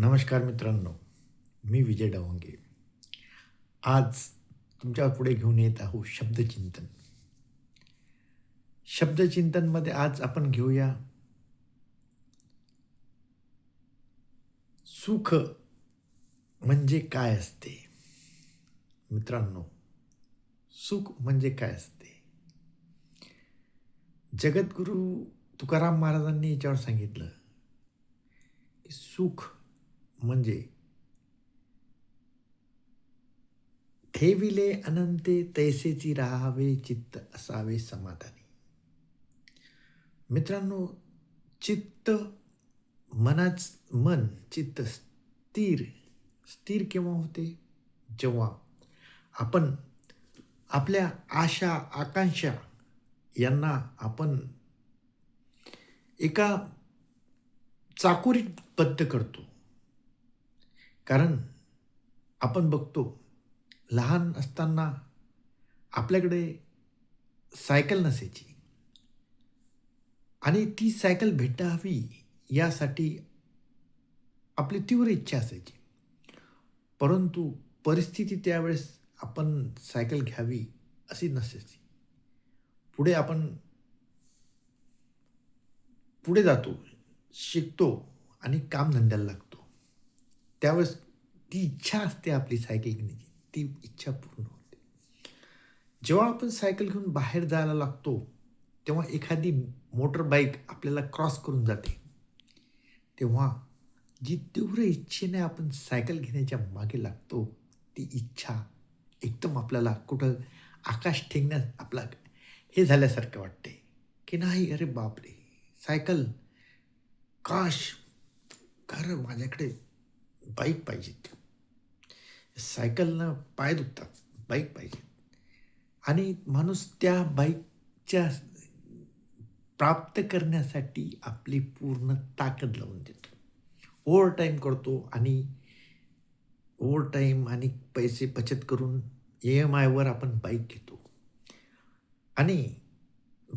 नमस्कार मित्रांनो मी विजय डावंगे. आज तुमच्यापुढे घेऊन येत आहो शब्दचिंतन. शब्दचिंतनमध्ये आज आपण घेऊया सुख म्हणजे काय असते? मित्रांनो सुख म्हणजे काय असते? जगद्गुरू तुकाराम महाराजांनी याच्यावर सांगितलं की सुख म्हणजे ठेविले अनंते तैसेची राहावे चित्त असावे समाधानी. मित्रांनो चित्त मनाच मन चित्त स्थिर स्थिर केव्हा होते? जेव्हा आपण आपल्या आशा आकांक्षा यांना आपण एका चाकोरीत बद्ध करतो. कारण आपण बघतो लहान असताना आपल्याकडे सायकल नसायची. आणि ती सायकल भेटावी यासाठी आपली तीव्र इच्छा असायची. परंतु परिस्थिती त्यावेळेस आपण सायकल घ्यावी अशी नसायची. पुढे आपण पुढे जातो शिकतो आणि कामधंद्याला लागतो. त्यावेळेस ती इच्छा असते आपली सायकल घेण्याची. ती इच्छा पूर्ण होते. जेव्हा आपण सायकल घेऊन बाहेर जायला लागतो तेव्हा एखादी मोटर बाईक आपल्याला क्रॉस करून जाते. तेव्हा जी तीव्र इच्छेने आपण सायकल घेण्याच्या मागे लागतो ती इच्छा एकदम आपल्याला कुठं आकाश ठेंगण्यास आपला हे झाल्यासारखं वाटते. की नाही अरे बापरे सायकल काश खरं माझ्याकडे बाईक पाहिजेत सायकलनं पाय दुखतात बाईक पाहिजे. आणि माणूस त्या बाईकच्या प्राप्त करण्यासाठी आपली पूर्ण ताकद लावून देतो. ओव्हर टाईम करतो आणि ओव्हर टाईम आणि पैसे बचत करून ई एम आयवर आपण बाईक घेतो. आणि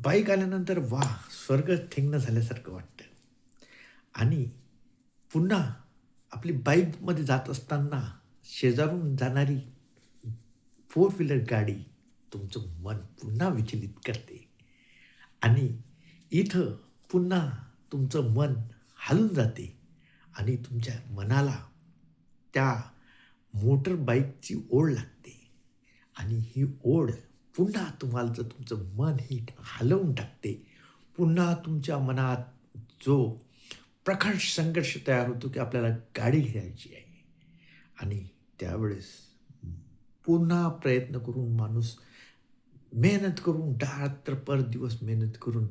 बाईक आल्यानंतर वा स्वर्ग ठेंगणं झाल्यासारखं वाटतं. आणि पुन्हा आपली बाईकमध्ये जात असताना शेजारून जाणारी फोर व्हीलर गाडी तुमचं मन पुन्हा विचलित करते. आणि इथं पुन्हा तुमचं मन हलून जाते आणि तुमच्या मनाला त्या मोटर बाईकची ओढ लागते. आणि ही ओढ पुन्हा तुम्हाला जर तुमचं मन ही हलवून टाकते पुन्हा तुमच्या मनात जो प्रखर संघर्ष तयार होतो की आपल्याला गाडी घ्यायची आहे. आणि त्यावेळेस पुन्हा प्रयत्न करून माणूस मेहनत करून रात्र पर दिवस मेहनत करून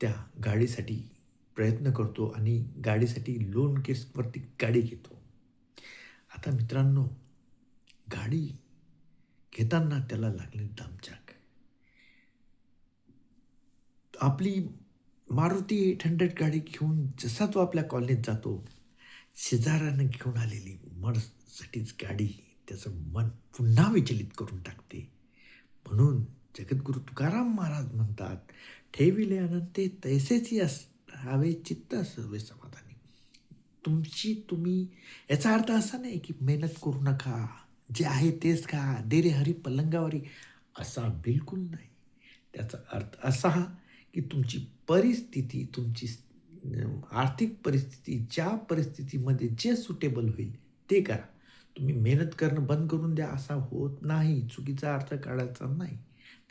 त्या गाडीसाठी प्रयत्न करतो आणि गाडीसाठी लोन केसवरती गाडी घेतो. आता मित्रांनो गाडी घेताना त्याला लागले दामचाक आपली मारुती एट हंड्रेड गाडी घेऊन जसा तो आपल्या कॉलनीत जातो शेजाऱ्यानं घेऊन आलेली मर्ससाठीच गाडी त्याचं मन पुन्हा विचलित करून टाकते. म्हणून जगद्गुरु तुकाराम महाराज म्हणतात ठेविले अनंते तैसेची अस हवे चित्त सर्वे समाधानी. तुमची तुम्ही याचा अर्थ असा नाही की मेहनत करू नका जे आहे तेच खा दे रे हरी पलंगावरी असा बिलकुल नाही. त्याचा अर्थ असा की तुमची परिस्थिती तुमची आर्थिक परिस्थिती ज्या परिस्थितीमध्ये जे सुटेबल होईल ते करा. तुम्ही मेहनत करणं बंद करून द्या असा होत नाही. चुकीचा अर्थ काढायचा नाही.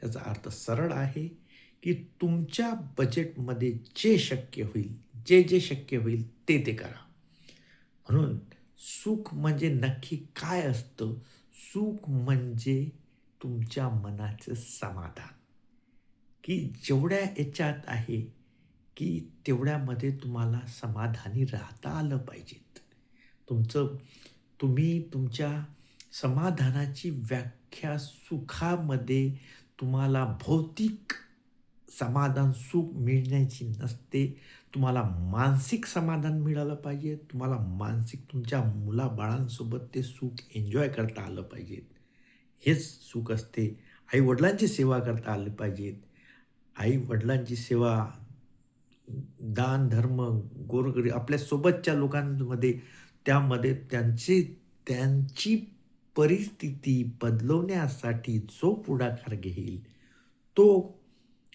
त्याचा अर्थ सरळ आहे की तुमच्या बजेटमध्ये जे शक्य होईल जे जे शक्य होईल ते ते करा. म्हणून सुख म्हणजे नक्की काय असतं? सुख म्हणजे तुमच्या मनाचं समाधान. की जेवढ्या याच्यात आहे की तेवढ्यामध्ये तुम्हाला समाधानी राहता आलं पाहिजेत. तुमचं तुम्ही तुमच्या समाधानाची व्याख्या सुखामध्ये तुम्हाला भौतिक समाधान सुख मिळण्याची नसते. तुम्हाला मानसिक समाधान मिळालं पाहिजे. तुम्हाला मानसिक तुमच्या मुलाबाळांसोबत ते सुख एन्जॉय करता आलं पाहिजेत. हेच सुख असते. आईवडिलांची सेवा करता आली पाहिजेत. आई वडिलांची सेवा दान धर्म गोरगरी आपल्या सोबतच्या लोकांमध्ये त्यामध्ये त्यांचे त्यांची परिस्थिती बदलवण्यासाठी जो पुढाकार घेईल तो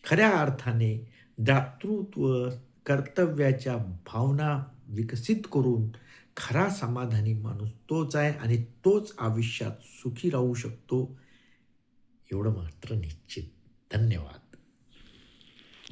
खऱ्या अर्थाने दातृत्व कर्तव्याच्या भावना विकसित करून खरा समाधानी माणूस तोच आहे आणि तोच आयुष्यात सुखी राहू शकतो एवढं मात्र निश्चित. धन्यवाद.